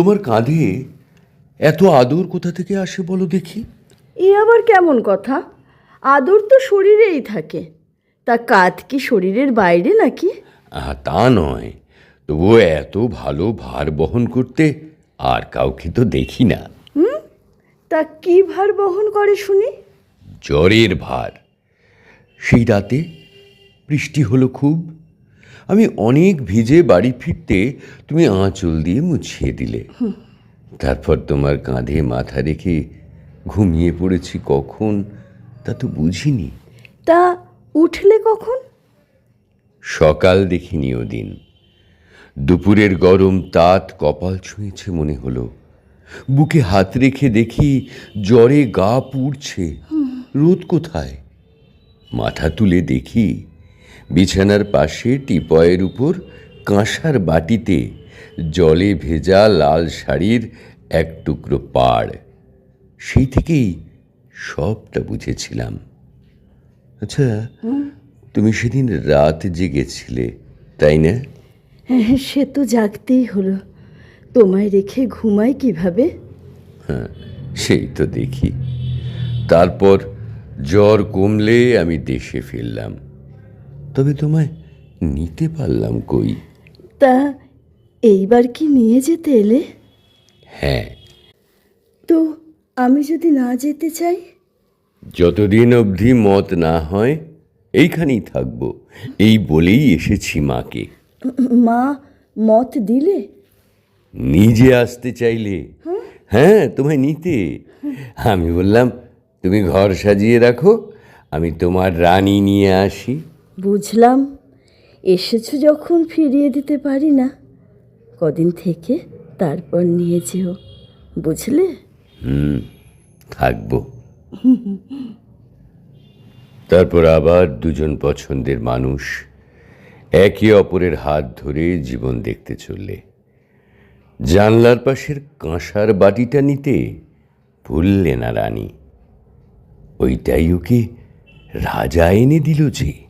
তোমার কাঁধে এত আদর কোথা থেকে আসে বলো দেখি? এ আবার কেমন কথা? আদর তো শরীরেই থাকে। তা কাঁধ কি শরীরের বাইরে নাকি? তা নয়। তবুও এত ভালো ভার বহন করতে আর কাউকে তো দেখি না। তা কি ভার বহন করে শুনি? জ্বরের ভার। সেই রাতে বৃষ্টি হলো খুব। আমি অনেক ভিজে বাড়ি ফিরতে তুমি আঁচল দিয়ে মুছিয়ে দিলে। তারপর তোমার কাঁধে মাথা রেখে ঘুমিয়ে পড়েছি কখন তা তো বুঝিনি। তা উঠলে কখন? সকাল দেখিনি ওদিন। দুপুরের গরম তাত কপাল ছুঁয়েছে মনে হলো। বুকে হাত রেখে দেখি জ্বরে গা পুড়ছে। রোদ কোথায়? মাথা তুলে দেখি বিছানার পাশে টিপয়ের উপর কাঁসার বাটিতে জলে ভেজা লাল শাড়ির এক টুকরো পাড়। সেই থেকেই সবটা বুঝেছিলাম। আচ্ছা তুমি সেদিন রাত জেগেছিলে তাই না? হ্যাঁ সে তো জাগতেই হলো। তোমায় রেখে ঘুমাই কীভাবে? হ্যাঁ সেই তো দেখি। তারপর জ্বর কমলে আমি দেশে ফিরলাম। তবে তোমায় নিতে পারলাম কই? তা এইবার কি নিয়ে যেতে এলে? হ্যাঁ। তো আমি যদি না যেতে চাই? যতদিন অবধি মত না হয় এইখানেই থাকব। এই বলেই এসেছি মাকে। মা মত দিলে? নিজে আসতে চাইলে। হ্যাঁ তোমায় নিতে। আমি বললাম তুমি ঘর সাজিয়ে রাখো আমি তোমার রানী নিয়ে আসি। বুঝলাম, এসেছ যখন ফিরিয়ে দিতে পারি না। কদিন থেকে তারপর নিয়ে যেও, বুঝলে? হুম, থাকব। তারপর আবার দুজন পছন্দের মানুষ একে অপরের হাত ধরে জীবন দেখতে চললে। জানলার পাশের কাঁসার বাটিটা নিতে ভুললে না রানী। ওইটাই ওকে রাজা এনে দিল যে